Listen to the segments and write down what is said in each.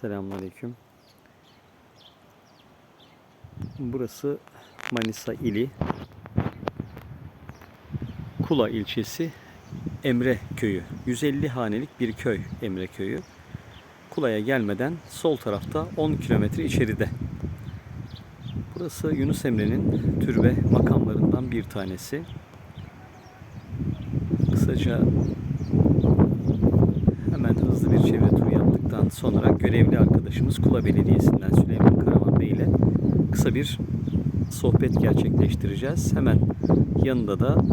Selamünaleyküm. Burası Manisa ili. Kula ilçesi Emre köyü. 150 hanelik bir köy Emre köyü. Kula'ya gelmeden sol tarafta 10 kilometre içeride. Burası Yunus Emre'nin türbe makamlarından bir tanesi. Kısaca Hemen hızlı bir çevre turu yaptıktan sonra görevli arkadaşımız Kula Belediyesi'nden Süleyman Karaman Bey ile kısa bir sohbet gerçekleştireceğiz. Hemen yanında da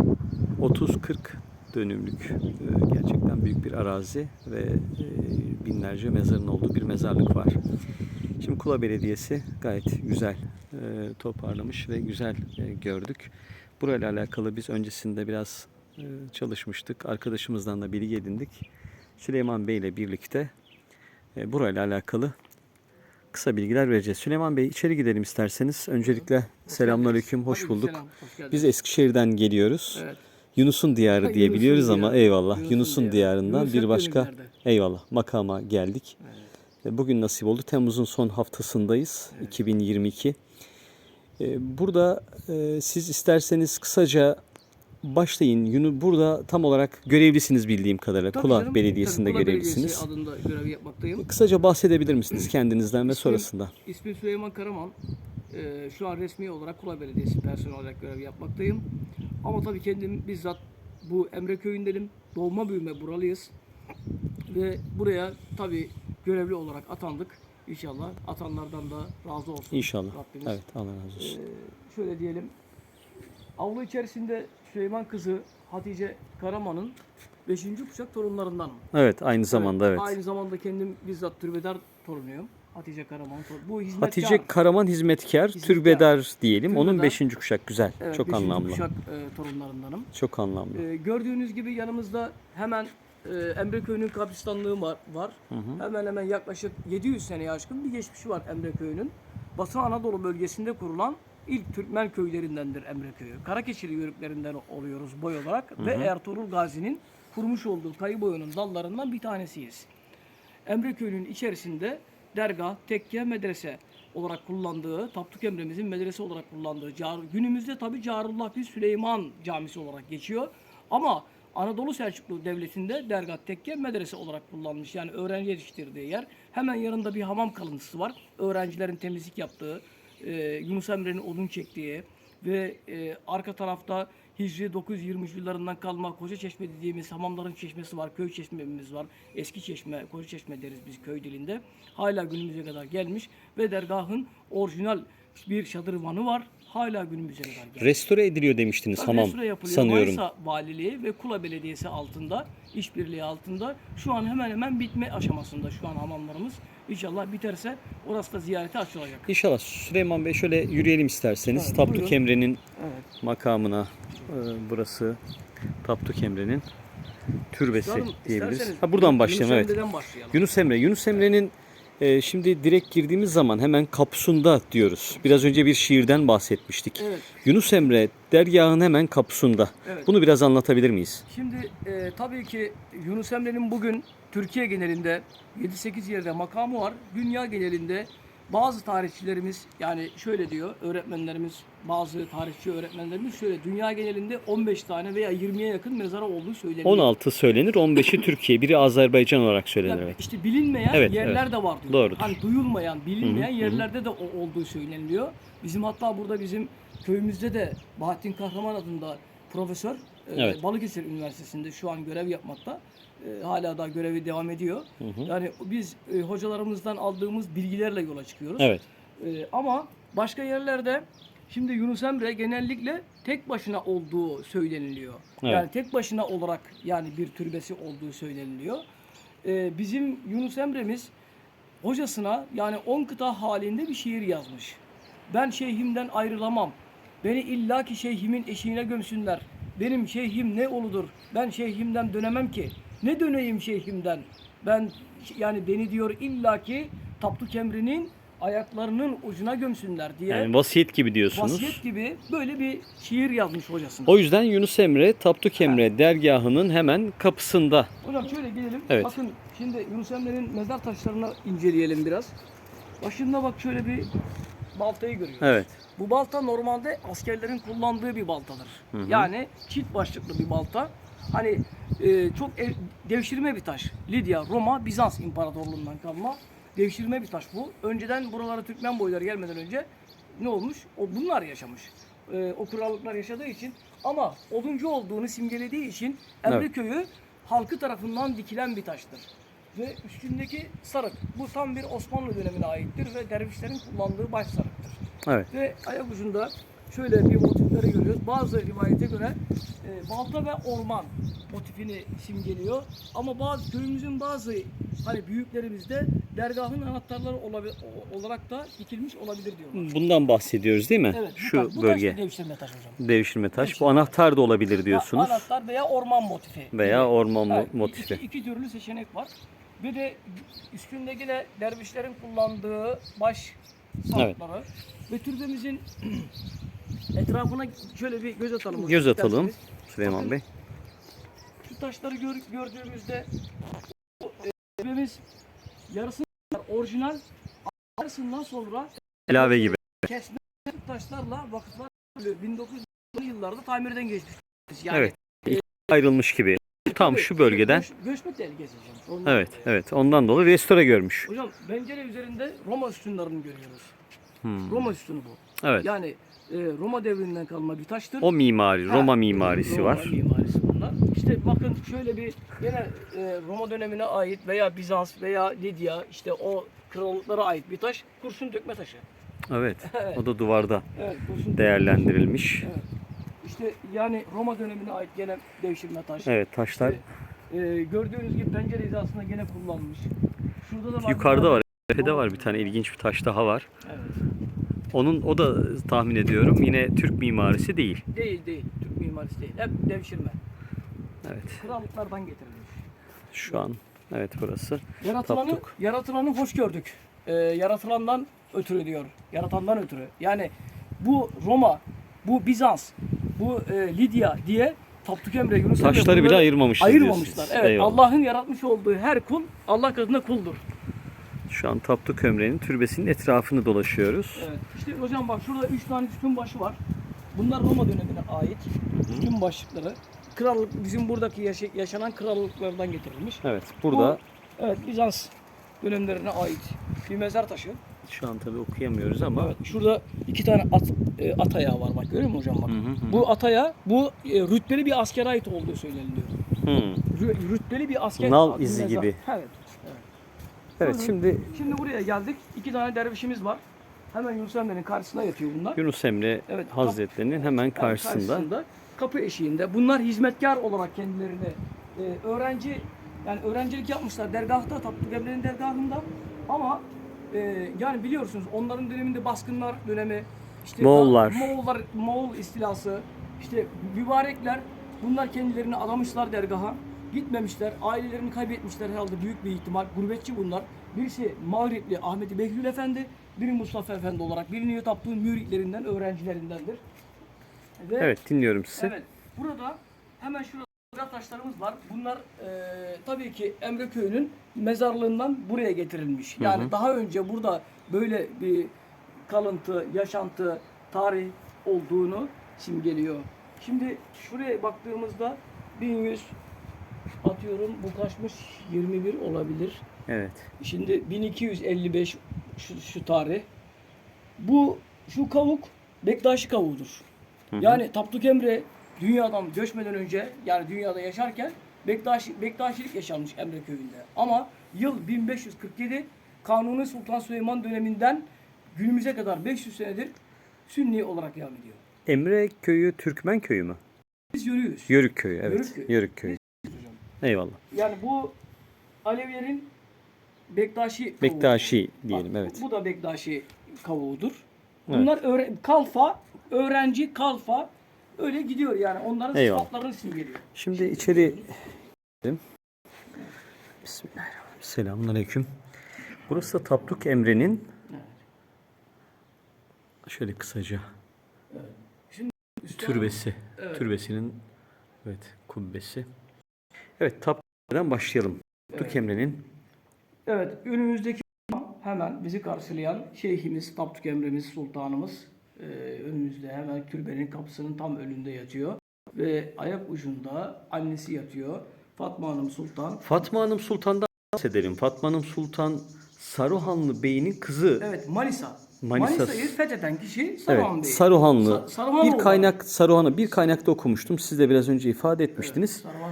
30-40 dönümlük e, gerçekten büyük bir arazi ve e, binlerce mezarın olduğu bir mezarlık var. Şimdi Kula Belediyesi gayet güzel e, toparlamış ve güzel gördük. Burayla alakalı biz öncesinde biraz çalışmıştık. Arkadaşımızdan da bilgi edindik. Süleyman Bey ile birlikte e, burayla alakalı kısa bilgiler vereceğiz. Süleyman Bey içeri gidelim isterseniz. Öncelikle selamünaleyküm, hoş bulduk. selam, hoş geldiniz. Biz Eskişehir'den geliyoruz. Evet. Yunus'un diyarı Ha, diye Yunus'un biliyoruz ama diyarı. eyvallah. Yunus'un Yunus'un diyarı. diyarından Yunus bir başka dönümlerde. eyvallah makama geldik. E, Bugün nasip oldu. Temmuz'un son haftasındayız. 2022. E, Burada e, siz isterseniz kısaca başlayın. Yunu- Burada tam olarak görevlisiniz bildiğim kadarıyla. Tabii Kula canım, Belediyesi'nde Kula görevlisiniz. Belediyesi adında görev yapmaktayım. Kısaca bahsedebilir misiniz kendinizden ve İsmim- sonrasında? İsmim Süleyman Karaman. Ee, şu an resmi olarak Kula Belediyesi personel olarak görev yapmaktayım. Ama tabii kendim bizzat bu Emre Köyü'ndenim. Doğma büyüme buralıyız. Ve buraya tabii görevli olarak atandık. İnşallah atanlardan da razı olsun. İnşallah. Rabbimiz. Evet Allah razı olsun. Ee, şöyle diyelim. Avlu içerisinde Süleyman kızı Hatice Karaman'ın 5. kuşak torunlarındanım. Evet aynı zamanda evet. Aynı zamanda kendim bizzat türbedar torunuyum. Hatice Karaman. Bu hizmetkar. Hatice Karaman hizmetkar, Hizmetkar. türbedar diyelim. Onun Türbedar. beşinci kuşak güzel. Evet, Çok beşinci anlamlı. kuşak e, torunlarındanım. Çok anlamlı. E, gördüğünüz gibi yanımızda hemen e, Emre Köyü'nün kabristanlığı var. var. Hemen hemen yaklaşık 700 seneye aşkın bir geçmişi var Emre Köyü'nün. Batı Anadolu bölgesinde kurulan ilk Türkmen köylerindendir Emre Köyü. Karakeşili yörüklerinden oluyoruz boy olarak ve Ertuğrul Gazi'nin kurmuş olduğu kayı boyunun dallarından bir tanesiyiz. Emre Köyü'nün içerisinde dergah, tekke, medrese olarak kullandığı, Tapduk Emre'mizin medrese olarak kullandığı, günümüzde tabi Carullah bin Süleyman Camisi olarak geçiyor. Ama Anadolu Selçuklu Devleti'nde dergah, tekke, medrese olarak kullanmış. Yani öğrenci yetiştirdiği yer. Hemen yanında bir hamam kalıntısı var. Öğrencilerin temizlik yaptığı, e, Yunus Emre'nin odun çektiği ve e, arka tarafta Hicri 923 yıllarından kalma Koca Çeşme dediğimiz hamamların çeşmesi var, köy çeşmemiz var. Eski çeşme, Koca Çeşme deriz biz köy dilinde. Hala günümüze kadar gelmiş ve dergahın orijinal bir şadırvanı var. Hala günümüze kadar gelmiş. Restore ediliyor demiştiniz hamam Restore yapılıyor. sanıyorum. Manisa Valiliği ve Kula Belediyesi altında, işbirliği altında şu an hemen hemen bitme aşamasında şu an hamamlarımız. İnşallah biterse orası da ziyarete açılacak. İnşallah Süleyman Bey şöyle yürüyelim isterseniz. Evet, Tapduk buyurun. Emre'nin Evet. makamına e, burası Tapduk Emre'nin türbesi Canım, diyebiliriz. Ha buradan Yunus başlayalım evet. Emre'den başlayalım. Yunus Emre. Yunus Emre'nin e, şimdi direkt girdiğimiz zaman hemen kapısında diyoruz. Biraz önce bir şiirden bahsetmiştik. Evet. Yunus Emre dergahın hemen kapısında. Evet. Bunu biraz anlatabilir miyiz? Şimdi e, tabii ki Yunus Emre'nin bugün Türkiye genelinde 7-8 yerde makamı var. Dünya genelinde bazı tarihçilerimiz yani şöyle diyor öğretmenlerimiz bazı tarihçi öğretmenlerimiz şöyle dünya genelinde 15 tane veya 20'ye yakın mezara olduğu söyleniyor. 16 söylenir, 15'i Türkiye, biri Azerbaycan olarak söylenir. Yani işte bilinmeyen Evet, yerler evet. de var diyor. Doğrudur. Hani duyulmayan, bilinmeyen yerlerde de o olduğu söyleniliyor. Bizim hatta burada bizim köyümüzde de Bahattin Kahraman adında profesör Evet. Balıkesir Üniversitesi'nde şu an görev yapmakta. E, hala da görevi devam ediyor. Yani biz e, hocalarımızdan aldığımız bilgilerle yola çıkıyoruz. Evet. E, ama başka yerlerde şimdi Yunus Emre genellikle tek başına olduğu söyleniliyor. Evet. Yani tek başına olarak yani bir türbesi olduğu söyleniliyor. E, bizim Yunus Emre'miz hocasına yani 10 kıta halinde bir şiir yazmış. Ben şeyhimden ayrılamam. Beni illaki şeyhimin eşiğine gömsünler. Benim şeyhim ne oludur? Ben şeyhimden dönemem ki. Ne döneyim şeyhimden? Ben yani beni diyor illaki Tapduk Emri'nin ayaklarının ucuna gömsünler diye Yani vasiyet gibi diyorsunuz. vasiyet gibi böyle bir şiir yazmış hocasına. O yüzden Yunus Emre Tapduk Emre dergahının hemen kapısında. Hocam şöyle gidelim. Evet. Bakın şimdi Yunus Emre'nin mezar taşlarını inceleyelim biraz. Başında bak şöyle bir baltayı görüyoruz. Evet. Bu balta normalde askerlerin kullandığı bir baltadır. Yani çift başlıklı bir balta. Hani e, çok ev- devşirme bir taş. Lidya, Roma, Bizans İmparatorluğundan kalma devşirme bir taş bu. Önceden buralara Türkmen boyları gelmeden önce ne olmuş? O bunlar yaşamış. E, o krallıklar yaşadığı için ama oduncu olduğunu simgelediği için Emre Evet. halkı tarafından dikilen bir taştır. Ve üstündeki sarık. Bu tam bir Osmanlı dönemine aittir ve dervişlerin kullandığı baş sarıktır. Evet. Ve ayak ucunda şöyle bir motifleri görüyoruz. Bazı rivayete göre e, balta ve orman motifini simgeliyor. Ama bazı köyümüzün bazı hani büyüklerimiz de dergahın anahtarları olabi- o- olarak da dikilmiş olabilir diyorlar. Bundan bahsediyoruz değil mi? Evet, Şu taş- bu bölge. taş devşirme taş hocam. Devşirme taş. Devşirme Bu anahtar da olabilir diyorsunuz. Anahtar veya orman motifi. Veya orman Evet, motifi. Iki, iki türlü seçenek var. Bir de üstünde yine dervişlerin kullandığı baş sarıkları ve türbemizin etrafına şöyle bir göz atalım. Göz atalım isterseniz. Süleyman Bakın, Bey. Şu taşları gör, gördüğümüzde türbemiz yarısı orijinal yarısından sonra İlave gibi. kesme taşlarla vakıflar 1900'lü yıllarda tamirden geçmiş. Yani Evet. Ayrılmış gibi. Tam şu bölgeden. Göç, göçme tehlikesi hocam. Ondan Evet, dolayı. evet. Ondan dolayı restore görmüş. Hocam pencere üzerinde Roma sütunlarını görüyoruz. Hmm. Roma sütunu bu. Evet. Yani e, Roma devrinden kalma bir taştır. O mimari, Ha, Roma mimarisi Roma var. mimarisi bunlar. İşte bakın şöyle bir yine e, Roma dönemine ait veya Bizans veya Lidya işte o krallıklara ait bir taş. Kurşun dökme taşı. Evet. Evet. O da duvarda Evet, değerlendirilmiş. Evet. İşte yani Roma dönemine ait gene devşirme taş. Evet, taşlar E, gördüğünüz gibi pencere hizasında gene kullanılmış. Şurada da bak- yukarıda var. Tepede var bir tane ilginç bir taş daha var. Evet. Onun o da tahmin ediyorum yine Türk mimarisi değil. Değil değil. Türk mimarisi değil. Hep devşirme. Evet. Krallıklardan getirilmiş. Şu an evet burası. Yaratılanı, Tapduk. yaratılanı hoş gördük. Ee, yaratılandan ötürü diyor. Yaratandan ötürü. Yani bu Roma, bu Bizans, bu e, Lidya diye Tapduk Emre, Yunus Taşları bile ayırmamışız ayırmamışlar. diyorsunuz. Evet, Eyvallah. Allah'ın yaratmış olduğu her kul Allah katında kuldur. Şu an Tapduk Ömre'nin türbesinin etrafını dolaşıyoruz. Evet. İşte hocam bak şurada üç tane sütun başı var. Bunlar Roma dönemine ait sütun başlıkları. Krallık bizim buradaki yaşa- yaşanan krallıklardan getirilmiş. Evet burada Bu, evet Bizans dönemlerine ait bir mezar taşı. şu an tabii okuyamıyoruz ama Evet, şurada iki tane at, e, at ayağı var bak görüyor musun hocam bak. Hı hı hı. Bu at ayağı bu e, rütbeli bir askere ait olduğu söyleniliyor. Hmm. Rü- rütbeli bir asker. Nal izi mezar. gibi. Evet. Evet. Evet Hı hı. şimdi Şimdi buraya geldik. İki tane dervişimiz var. Hemen Yunus Emre'nin karşısında yatıyor bunlar. Yunus Emre Evet, Hazretlerinin hemen Evet, karşısında. kapı eşiğinde. Bunlar hizmetkar olarak kendilerini e, öğrenci yani öğrencilik yapmışlar dergahta Tapduk Emre'nin dergahında ama e, yani biliyorsunuz onların döneminde baskınlar dönemi işte Moğollar. Moğollar Moğol istilası işte mübarekler bunlar kendilerini adamışlar dergaha gitmemişler ailelerini kaybetmişler herhalde büyük bir ihtimal gurbetçi bunlar birisi Mağripli Ahmeti Behlül Efendi biri Mustafa Efendi olarak biliniyor Tapduk'un müritlerinden öğrencilerindendir ve Evet dinliyorum sizi. Evet. Burada hemen şurada taşlarımız var. Bunlar e, tabii ki Emre Köyü'nün mezarlığından buraya getirilmiş. Yani daha önce burada böyle bir kalıntı, yaşantı, tarih olduğunu simgeliyor. Şimdi şuraya baktığımızda 1100 atıyorum bu kaçmış 21 olabilir. Evet. Şimdi 1255 şu, şu tarih. Bu şu kavuk Bektaşi kavuğudur. Yani Tapduk Emre dünyadan göçmeden önce yani dünyada yaşarken Bektaşi, Bektaşilik yaşanmış Emre köyünde. Ama yıl 1547 Kanuni Sultan Süleyman döneminden günümüze kadar 500 senedir Sünni olarak devam ediyor. Emre köyü Türkmen köyü mü? Biz yürüyoruz. Yörük köyü evet. Yörük köyü. Yörük köyü. Eyvallah. Yani bu Alevilerin Bektaşi kavuğu. Bektaşi diyelim Bak, evet. Bu da Bektaşi kavuğudur. Bunlar öğre- kalfa, öğrenci kalfa öyle gidiyor yani. Onların Eyvallah. sıfatlarını simgeliyor. Şimdi içeri. Bismillahirrahmanirrahim. Selamünaleyküm. Burası da Tapduk Emre'nin Şöyle kısaca Şimdi üstad- türbesi. Evet. Türbesinin evet kubbesi. Evet tapeden başlayalım. Tapduk Emre'nin Evet, önümüzdeki hemen bizi karşılayan şeyhimiz, Tapduk Emre'miz, sultanımız e, önümüzde hemen türbenin kapısının tam önünde yatıyor. Ve ayak ucunda annesi yatıyor. Fatma Hanım Sultan. Fatma Hanım Sultan'dan bahsedelim. Fatma Hanım Sultan Saruhanlı Bey'in kızı. Evet, Manisa. Manisa- Manisa'yı fetheden kişi Saruhan Evet, Bey. Saruhanlı. Sa- Saruhanoğlu. bir kaynak Saruhan'ı bir kaynakta okumuştum. Siz de biraz önce ifade etmiştiniz. Saruhan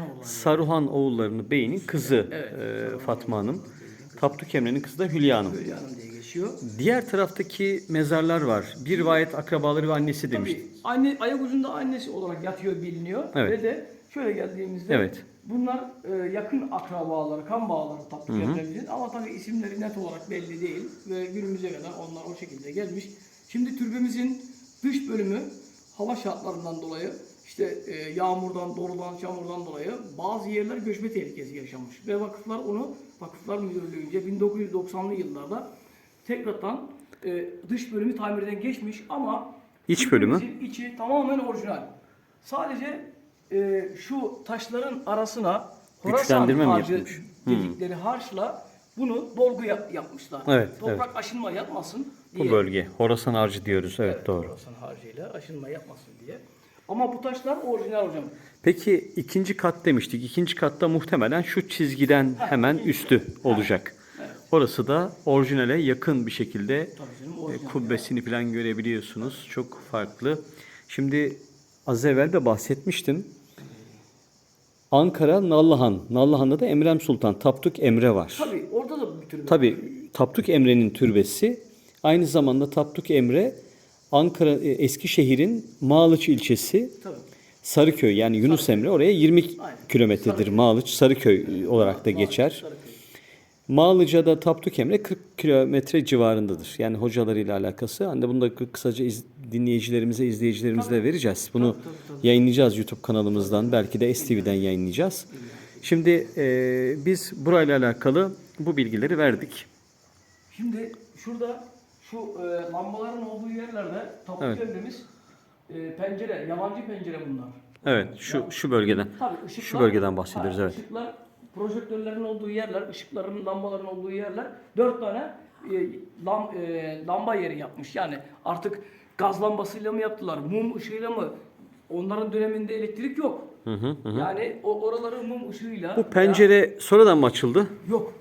oğullarını beyinin kızı Evet, e, Fatma Hanım. Tapduk Emre'nin kızı da Hülya Hanım. Hülya Hanım diye geçiyor. Diğer taraftaki mezarlar var. Bir rivayet akrabaları ve annesi. Tabii anne ayak ucunda annesi olarak yatıyor biliniyor Evet. ve de şöyle geldiğimizde Evet. bunlar e, yakın akrabaları, kan bağları Tapduk Emre'mizin ama tabii isimleri net olarak belli değil ve günümüze kadar onlar o şekilde gelmiş. Şimdi türbemizin dış bölümü hava şartlarından dolayı işte e, yağmurdan, doludan, çamurdan dolayı bazı yerler göçme tehlikesi yaşamış ve vakıflar onu Vakıflar Müdürlüğü'nce 1990'lı yıllarda tekrardan e, dış bölümü tamirden geçmiş ama İç bölümü? içi tamamen orijinal. Sadece e, şu taşların arasına Horasan harcı dedikleri harçla bunu dolgu yap- yapmışlar. Evet, Toprak aşınma yapmasın diye. Bu bölge. Horasan harcı diyoruz. Evet, doğru. Horasan harcıyla aşınma yapmasın diye. Ama bu taşlar orijinal hocam. Peki ikinci kat demiştik. İkinci katta muhtemelen şu çizgiden hemen üstü olacak. Orası da orijinale yakın bir şekilde canım, kubbesini falan görebiliyorsunuz. Çok farklı. Şimdi az evvel de bahsetmiştim. Ankara Nallıhan. Nallıhan'da da Emrem Sultan, Tapduk Emre var. Tabii orada da bir türlü. Tabii Tapduk Emre'nin türbesi. Aynı zamanda Tapduk Emre Ankara e, Eskişehir'in Mağlıç ilçesi Tabii. Sarıköy yani Yunus Emre oraya 20 Aynen. kilometredir Mağlıç Sarıköy olarak da geçer. Sarıköy. Mağlıca'da Tapduk Emre 40 kilometre civarındadır. Yani hocalarıyla alakası. Hani bunu da kısaca iz- dinleyicilerimize, izleyicilerimize de vereceğiz. Bunu yayınlayacağız YouTube kanalımızdan. Belki de STV'den yayınlayacağız. Şimdi e, biz burayla alakalı bu bilgileri verdik. Şimdi şurada şu e, lambaların olduğu yerlerde tapuk Evet. evlerimiz e, pencere, yabancı pencere bunlar. Evet şu şu bölgeden. Tabii ışıklar, Şu bölgeden bahsediyoruz, evet. Işıklar, projektörlerin olduğu yerler, ışıkların, lambaların olduğu yerler dört tane e, lam, e, lamba yeri yapmış. Yani artık gaz lambasıyla mı yaptılar, mum ışığıyla mı? Onların döneminde elektrik yok. Yani o oraları mum ışığıyla... Bu pencere sonradan mı açıldı? Ya- yok.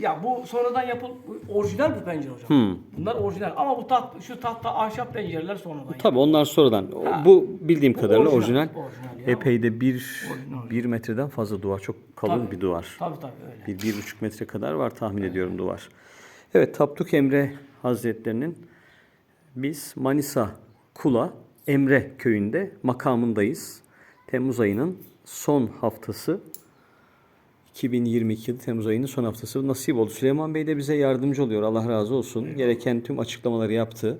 Ya bu sonradan yapıl bu orijinal bir pencere hocam. Hmm. Bunlar orijinal ama bu taht şu tahta ahşap pencereler sonradan. yapıldı. Tabii onlar sonradan. Ha. Bu bildiğim Bu kadarıyla orijinal, orijinal. orijinal. Epey de bir, Orijinal. bir metreden fazla duvar. Çok kalın Tabii. bir duvar. Tabii tabii öyle. Bir, bir buçuk metre kadar var tahmin ediyorum duvar. Evet Tapduk Emre Hazretlerinin biz Manisa Kula Emre köyünde makamındayız. Temmuz ayının son haftası 2022 yılı Temmuz ayının son haftası nasip oldu. Süleyman Bey de bize yardımcı oluyor. Allah razı olsun. Gereken tüm açıklamaları yaptı.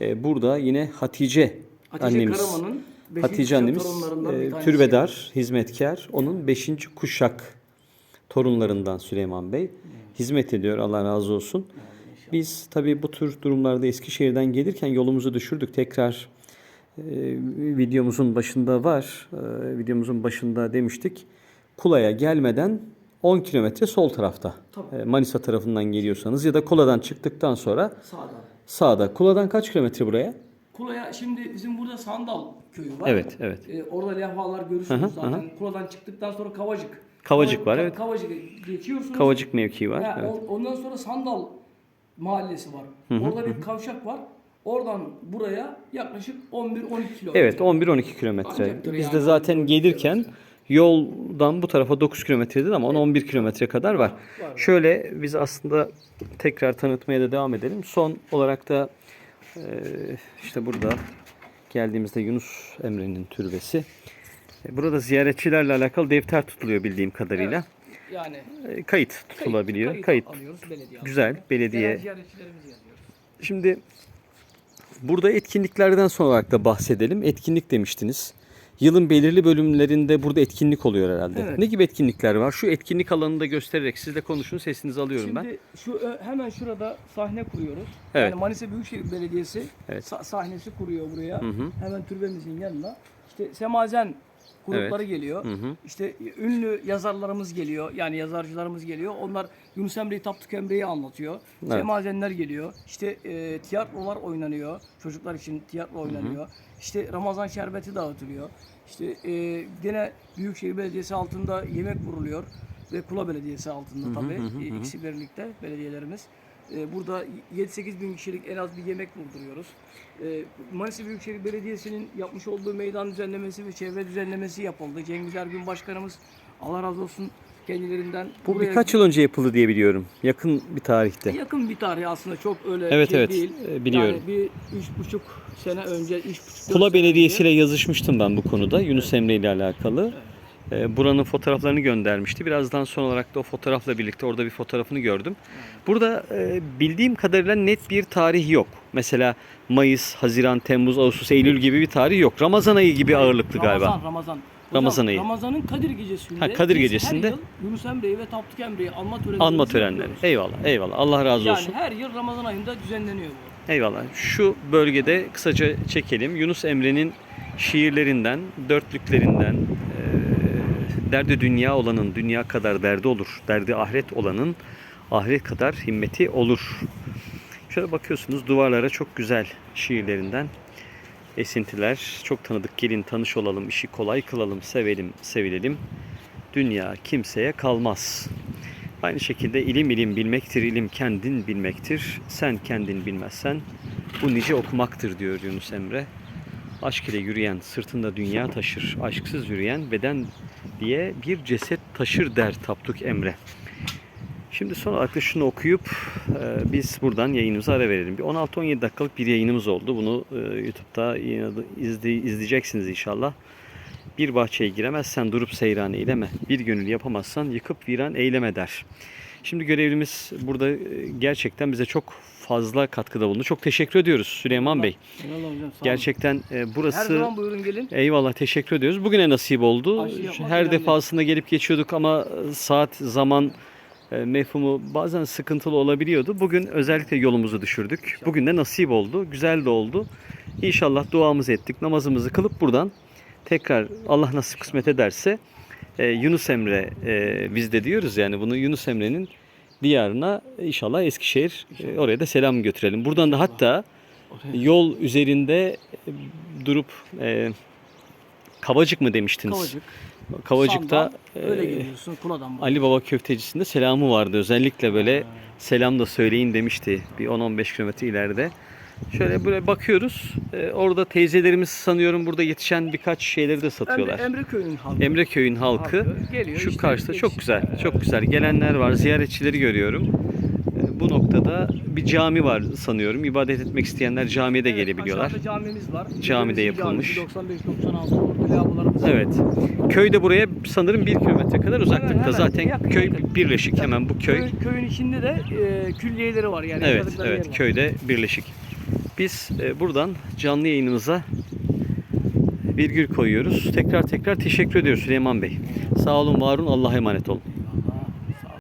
Ee, burada yine Hatice, Hatice annemiz. Karaman'ın Hatice annemiz e, türbedar, hizmetkar. Onun beşinci kuşak torunlarından Süleyman Bey. Hizmet ediyor Allah razı olsun. Biz tabii bu tür durumlarda Eskişehir'den gelirken yolumuzu düşürdük. Tekrar e, videomuzun başında var. E, videomuzun başında demiştik. Kula'ya gelmeden 10 kilometre sol tarafta. Tabii. E, Manisa tarafından geliyorsanız ya da Kula'dan çıktıktan sonra Sağda. sağda. Kula'dan kaç kilometre buraya? Kula'ya şimdi bizim burada Sandal köyü var. Evet, evet. Ee, orada levhalar görürsünüz zaten. Kula'dan çıktıktan sonra Kavacık. Kavacık var, Ka- evet. Kavacık'ı geçiyorsunuz. Kavacık mevkii var. Ha, Evet. on- Ondan sonra Sandal mahallesi var. Orada bir kavşak var. Oradan buraya yaklaşık 11-12 kilometre. Evet 11-12 kilometre. Biz de zaten 11-12 gelirken yoldan bu tarafa 9 kilometredir ama 10-11 kilometre kadar var. Şöyle biz aslında tekrar tanıtmaya da devam edelim. Son olarak da e, işte burada geldiğimizde Yunus Emre'nin türbesi. E, Burada ziyaretçilerle alakalı defter tutuluyor bildiğim kadarıyla. Yani E, Kayıt tutulabiliyor. Kayıt. alıyoruz belediye. Güzel. Belediye. Şimdi burada etkinliklerden son olarak da bahsedelim. Etkinlik demiştiniz. Yılın belirli bölümlerinde burada etkinlik oluyor herhalde. Evet. Ne gibi etkinlikler var? Şu etkinlik alanını da göstererek sizle konuşun. Sesinizi alıyorum ben. Şimdi şu ö- hemen şurada sahne kuruyoruz. Evet. Yani Manisa Büyükşehir Belediyesi Evet. sa- sahnesi kuruyor buraya. Hı hı. Hemen türbemizin yanına. İşte semazen grupları geliyor. Hı hı. İşte ünlü yazarlarımız geliyor. Yani yazarcılarımız geliyor. Onlar Yunus Emre'yi Tapduk Emre'yi anlatıyor. Evet. Semazenler geliyor. İşte e, tiyatrolar oynanıyor. Çocuklar için tiyatro oynanıyor. İşte Ramazan şerbeti dağıtılıyor. İşte e, gene Büyükşehir Belediyesi altında yemek vuruluyor. Ve Kula Belediyesi altında tabii. E, ikisi birlikte belediyelerimiz. E, burada 7-8 bin kişilik en az bir yemek vurduruyoruz. E, Manisa Büyükşehir Belediyesi'nin yapmış olduğu meydan düzenlemesi ve çevre düzenlemesi yapıldı. Cengiz Ergün Başkanımız Allah razı olsun kendilerinden. Bu buraya- birkaç yıl önce yapıldı diye biliyorum. Yakın bir tarihte. Yakın bir tarih aslında çok öyle Evet, şey evet. değil. E, biliyorum. Yani bir üç buçuk sene önce, üç buçuk Kula Belediyesi ile yazışmıştım ben bu konuda. Yunus Emre ile alakalı. Ee, Buranın fotoğraflarını göndermişti. Birazdan son olarak da o fotoğrafla birlikte orada bir fotoğrafını gördüm. Burada e, bildiğim kadarıyla net bir tarih yok. Mesela Mayıs, Haziran, Temmuz, Ağustos, Eylül gibi bir tarih yok. Ramazan ayı gibi ağırlıklı Ramazan, galiba. Ramazan. Ramazan ayı. Ramazan'ın Kadir Gecesi'nde. Ha, Kadir Gecesi'nde. Her yıl Yunus Emre'yi ve Tapduk Emre'yi anma törenleri Anma törenleri. Eyvallah, eyvallah. Allah razı olsun. Yani her yıl Ramazan ayında düzenleniyor bu. Eyvallah. Şu bölgede kısaca çekelim. Yunus Emre'nin şiirlerinden, dörtlüklerinden, derdi dünya olanın dünya kadar derdi olur. Derdi ahiret olanın ahiret kadar himmeti olur. Şöyle bakıyorsunuz duvarlara çok güzel şiirlerinden esintiler. Çok tanıdık. Gelin tanış olalım, işi kolay kılalım, sevelim, sevilelim. Dünya kimseye kalmaz. Aynı şekilde ilim ilim bilmektir, ilim kendin bilmektir. Sen kendin bilmezsen bu nice okumaktır diyor Yunus Emre. Aşk ile yürüyen sırtında dünya taşır, aşksız yürüyen beden diye bir ceset taşır der Tapduk Emre. Şimdi son olarak da şunu okuyup e, biz buradan yayınımıza ara verelim. Bir 16-17 dakikalık bir yayınımız oldu. Bunu e, YouTube'da izle, izleyeceksiniz inşallah. Bir bahçeye giremezsen durup seyran eyleme. Bir gönül yapamazsan yıkıp viran eyleme der. Şimdi görevlimiz burada e, gerçekten bize çok fazla katkıda bulundu. Çok teşekkür ediyoruz Süleyman Bey. Eyvallah hocam. Sağ. Gerçekten e, Her burası... zaman buyurun gelin. Eyvallah teşekkür ediyoruz. Bugüne nasip oldu. Aşı yapmak Her önemli. defasında gelip geçiyorduk ama e, saat, zaman e, mefhumu bazen sıkıntılı olabiliyordu. Bugün özellikle yolumuzu düşürdük. Bugün de nasip oldu. Güzel de oldu. İnşallah duamızı ettik. Namazımızı kılıp buradan tekrar Allah nasip kısmet ederse e, Yunus Emre e, biz de diyoruz yani bunu Yunus Emre'nin diyarına inşallah Eskişehir e, oraya da selam götürelim. Buradan da hatta yol üzerinde e, durup e, Kavacık mı demiştiniz? Kavacık. Kavacık'ta Sam'dan öyle e, geliyorsun Kula'dan. bak. Ali Baba köftecisinde selamı vardı. Özellikle böyle selam da söyleyin demişti bir 10-15 kilometre ileride. Şöyle böyle bakıyoruz. E, orada teyzelerimiz sanıyorum burada yetişen birkaç şeyleri de satıyorlar. Emre, Emre Köyü'nün halkı. Emreköy'ün halkı Halkı geliyor şu işte, karşıda çok yetiş- güzel. Çok güzel. Gelenler var. Ziyaretçileri görüyorum. E, Bu noktada bir cami var sanıyorum. İbadet etmek isteyenler camiye de Evet, gelebiliyorlar. aşağıda camimiz var. Camide yapılmış. Camisi, 95-96 orada lavabo Evet. Köy de buraya sanırım bir kilometre kadar uzaklıkta. hemen, Zaten yakın, köy yakın. birleşik hemen bu köy. Köy, köyün içinde de e, külliyeleri var yani. Evet, evet var. köyde birleşik. Biz e, buradan canlı yayınımıza virgül koyuyoruz. Tekrar tekrar teşekkür ediyoruz Süleyman Bey. Sağ olun, var olun, Allah'a emanet olun.